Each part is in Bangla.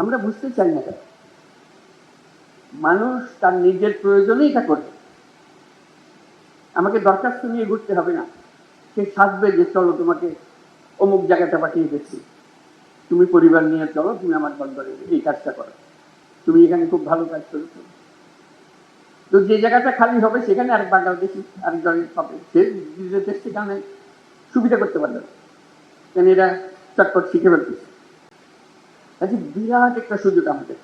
আমরা বুঝতে চাই না মানুষ তার নিজের প্রয়োজনেই এটা করে। আমাকে দরখাস্ত নিয়ে ঘুরতে হবে না। সে সাজবে যে, চলো তোমাকে অমুক জায়গাটা পাঠিয়ে দিচ্ছি। তুমি পরিবার নিয়ে চলো, তুমি আমার বন্দরে এই কাজটা করো। তুমি এখানে খুব ভালো কাজ করেছ। তো যে জায়গাটা খালি হবে, সেখানে আরেক বাংলাদেশি আরেক দলের পাবে সে নিজেদের সেখানে সুবিধা করতে পারবে। কেন এরা চটপট শিখে ফেলতেছে? আচ্ছা বিরাট একটা সুযোগ আমাদের।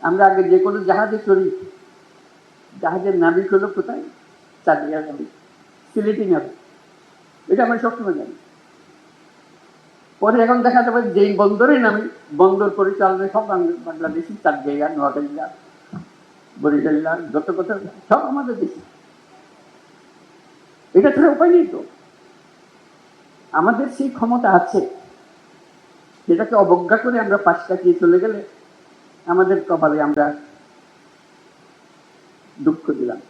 আমরা আগে যে কোনো জাহাজে চড়ি। জাহাজের নাবিক হলো কোথায়? চাঁদিয়ার নাবিক। সিলেটি নাবিক। এটা আমরা সবসময় জানি। পরে এখন দেখা যাবে যেই বন্দরে নামি বন্দর পরিচালনায় সব বাংলা- বাংলাদেশি জায়গা নোয়াখালীরা বরিশাল্লা যত কথা সব আমাদের দেশে। এটা ছাড়া উপায় নেই তো। আমাদের সেই ক্ষমতা আছে। সেটাকে অবজ্ঞা করে আমরা পাশ কাটিয়ে চলে গেলে আমাদের কপালে আমরা দুঃখ দিলাম।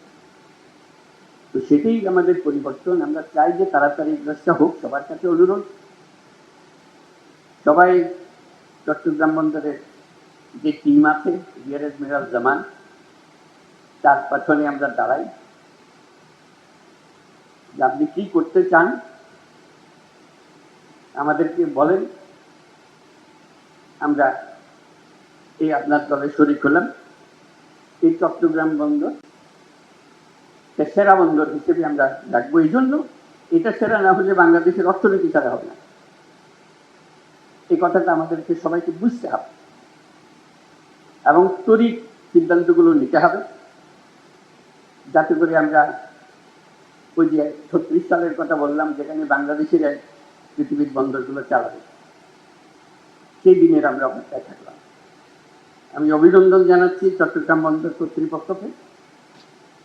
তো সেটাই আমাদের পরিবর্তন। আমরা চাই যে তাড়াতাড়ি কাজটা হোক, সবার কাছে অনুরোধ। সবাই চট্টগ্রাম বন্দরের যে টিম আছে, রিয়ার এডমিরাল জামান, তার পেছনে আমরা দাঁড়াই। আপনি কি করতে চান, আমাদেরকে বলেন। আমরা এই আপনার দলে শরিক হলাম। এই চট্টগ্রাম বন্দর সেরা বন্দর হিসেবে আমরা রাখব। এই জন্য এটা সেরা না হলে বাংলাদেশের অর্থনীতি ছাড়া হবে না। এই কথাটা আমাদেরকে সবাইকে বুঝতে হবে। এবং তরিক সিদ্ধান্তগুলো নিতে হবে। যাতে করে আমরা ওই যে ছত্রিশ সালের কথা বললাম, যেখানে বাংলাদেশের পৃথিবীর বন্দরগুলো চালাবে। সেই দিনের আমরা অপেক্ষায় থাকলাম। আমি অভিনন্দন জানাচ্ছি চট্টগ্রাম বন্দর কর্তৃপক্ষকে।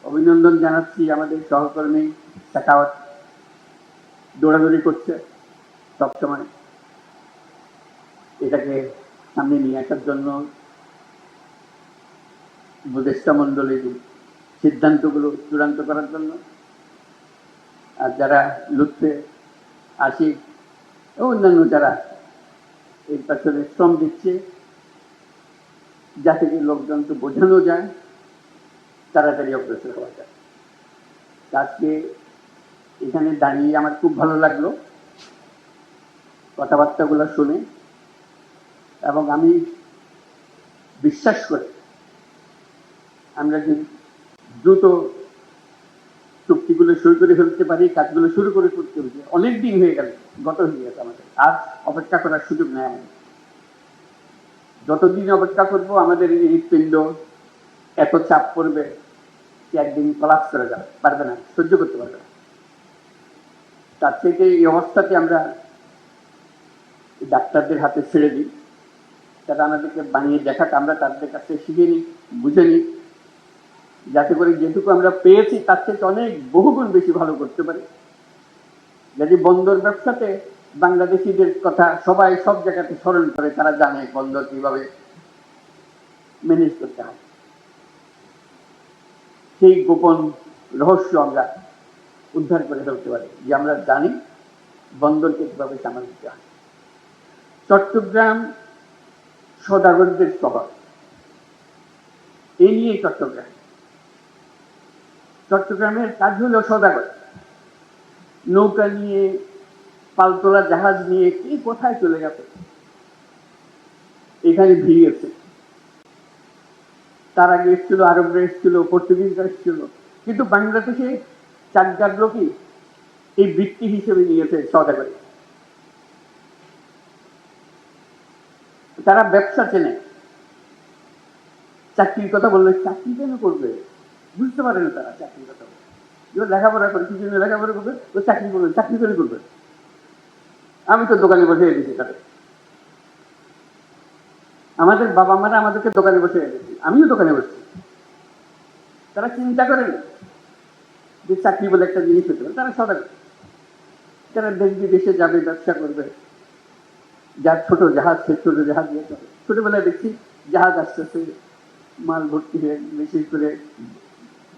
অভিনন্দন জানাচ্ছি আমাদের সহকর্মী শেখাওয়াত। দৌড়াদৌড়ি করছে সবসময়। এটাকে সামনে নিয়ে আসার জন্য উপদেষ্টা মণ্ডলীর সিদ্ধান্তগুলো চূড়ান্ত করার জন্য। আর যারা লুৎফে, আশিক ও অন্যান্য যারা এর পেছনে শ্রম দিচ্ছে। যাতে কি লোকজনকে বোঝানো যায়, তাড়াতাড়ি অগ্রসর হওয়া যায়। আজকে এখানে দাঁড়িয়ে আমার খুব ভালো লাগল কথাবার্তাগুলো শুনে। এবং আমি বিশ্বাস করি আমরা যদি দ্রুত চুক্তিগুলো শুরু করে ফেলতে পারি, কাজগুলো শুরু করে করতে হবে অনেক দিন হয়ে গেল, গত হয়ে গেছে আমাদের। আর অপেক্ষা করার সুযোগ নেই। আমাদের যতদিন অপেক্ষা করব, আমাদের এই হৃৎপিণ্ড এত চাপ পড়বে যে একদিন কলাপস করে যাবে, পারবে না, সহ্য করতে পারবে না। তার থেকে এই অবস্থাতে আমরা ডাক্তারদের হাতে ছেড়ে দিই। তারা আমাদেরকে বানিয়ে দেখাক, আমরা তাদের কাছে শিখে নিই, বুঝে নিই। যাতে করে যেটুকু আমরা পেয়েছি, তার থেকে অনেক বহুগুণ বেশি ভালো করতে পারি। যদি বন্দর ব্যবসাতে বাংলাদেশিদের কথা সবাই সব জায়গাতে স্মরণ করে, তারা জানে বন্দর কীভাবে ম্যানেজ করতে হয়। সেই গোপন রহস্য আমরা উদ্ধার করে ফেলতে পারি, যে আমরা জানি বন্দরকে কীভাবে সামাল দিতে হয়। চট্টগ্রাম সদাগরদের শহর। এই নিয়ে চট্টগ্রাম। চট্টগ্রামের কাজ হলো সদাগর নৌকা নিয়ে, পালতোলা জাহাজ নিয়ে কি কোথায় চলে গেছে? এখানে ভিড়িয়েছে তার আগে এসেছিল, আরবরা এসেছিল, পর্তুগিজরা এসেছিল। কিন্তু বাংলাদেশে চার লোকই এই বৃত্তি হিসেবে নিয়েছে সদাগরে তারা ব্যবসা চেনে। চাকরির কথা বললে, চাকরি কেন করবে? বুঝতে পারে না তারা চাকরির কথা। যে লেখাপড়া করে কি জন্য লেখাপড়া করবে, ও চাকরি করবে, চাকরি করে করবে। আমি তো দোকানে বসে দিয়েছি তাদের আমাদের বাবা মারা আমাদেরকে দোকানে বসে রেখেছি। আমিও দোকানে বসছি তারা চিন্তা করেন যে চাকরি বলে একটা জিনিস হতে পারে। তারা সদাগ তারা দেশ বিদেশে যাবে, ব্যবসা করবে। যার ছোট জাহাজ, সে ছোট জাহাজ নিয়ে ছোটবেলায় দেখছি জাহাজ আসতেছে, মাল ভর্তি হয়ে, বিশেষ করে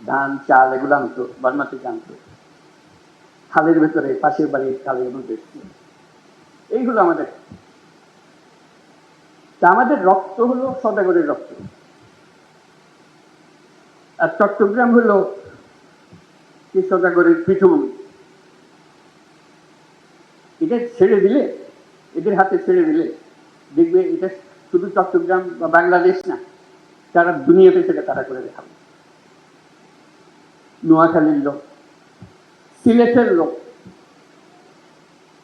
ধান, চাল, এগুলো আনতো বার্মা থেকে আনতো। খালের ভেতরে, পাশের বাড়ির খালের মধ্যে। এইগুলো আমাদের। তা আমাদের রক্ত হলো সদাগরের রক্ত। আর চট্টগ্রাম হলো সদাগরের পীঠভূমি। এটা ছেড়ে দিলে, এদের হাতে ছেড়ে দিলে দেখবে এটা শুধু চট্টগ্রাম বা বাংলাদেশ না তারা দুনিয়াতে সেটা তারা করে দেখাবে। নোয়াখালীর লোক, সিলেটের লোক।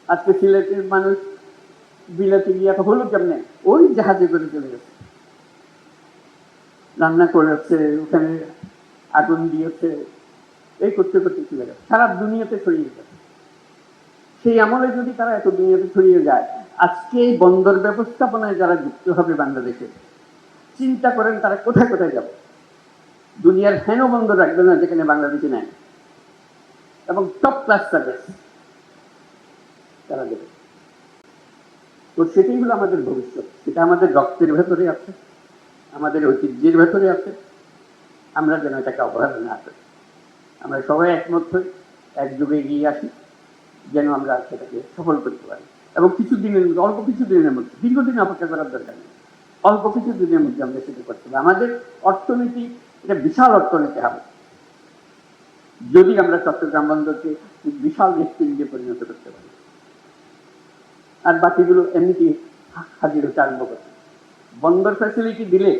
আজকে সিলেটের মানুষ বিলাতে গিয়ে এত হলো কেমনে? ওই জাহাজে করে চলে গেছে। রান্না করেছে, ওখানে আগুন দিয়েছে, এই করতে করতে চলে গেছে। সারা দুনিয়াতে ছড়িয়ে গেছে। সেই আমলে যদি তারা এত দুনিয়াতে ছড়িয়ে যায়, আজকে এই বন্দর ব্যবস্থাপনায় যারা যুক্ত হবে বাংলাদেশে, চিন্তা করেন তারা কোথায় কোথায় যাবে? দুনিয়ার হেন বন্দর রাখবে না যেখানে বাংলাদেশে নেয় এবং টপ ক্লাস সার্ভিস তারা দেবে। তো সেটাই হলো আমাদের ভবিষ্যৎ। সেটা আমাদের রক্তের ভেতরে আছে, আমাদের ঐতিহ্যের ভেতরে আছে। আমরা যেন এটাকে অবহেলা না করি। আমরা সবাই একমত হই একযোগে এগিয়ে আসি, যেন আমরা সেটাকে সফল করতে পারি। এবং কিছু দিনের মধ্যে, অল্প কিছু দিনের মধ্যে, দীর্ঘদিন অপেক্ষা করার দরকার নেই। অল্প কিছু দিনের মধ্যে আমরা সেটা করতে পারি আমাদের অর্থনীতি এটা বিশাল অর্থনীতি হবে। যদি আমরা চট্টগ্রাম বন্দরকে বিশাল হৃৎপিণ্ডে পরিণত করতে পারি। আর বাকিগুলো এমনিতেই হাজির হতে আরম্ভ করছে বন্দর ফ্যাসিলিটি দিলে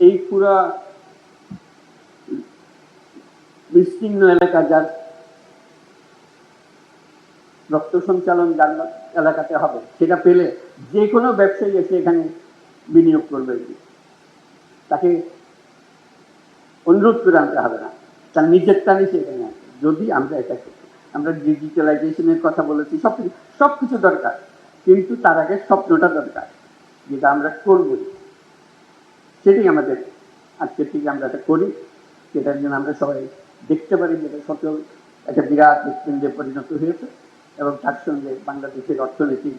এই পুরা বিস্তীর্ণ এলাকা যার রক্ত সঞ্চালন যার এলাকাতে হবে, সেটা পেলে যে কোনো ব্যবসায়ী এসে এখানে বিনিয়োগ করবে। তাকে অনুরোধ করে আনতে হবে না। তার নিজের টানে সে এখানে যদি আমরা এটা করি, আমরা ডিজিটালাইজেশনের কথা বলেছি সব কিছু সব কিছু দরকার। কিন্তু তার আগে স্বপ্নটা দরকার, যেটা আমরা করবই সেটাই আমাদের আজকের থেকে আমরা এটা করি। সেটার জন্য আমরা সবাই দেখতে পারি যেটা সকল একটা বিরাট হৃৎপিণ্ডে পরিণত হয়েছে এবং তার সঙ্গে বাংলাদেশের অর্থনীতি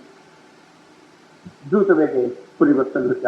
দ্রুত বেগে পরিবর্তন হচ্ছে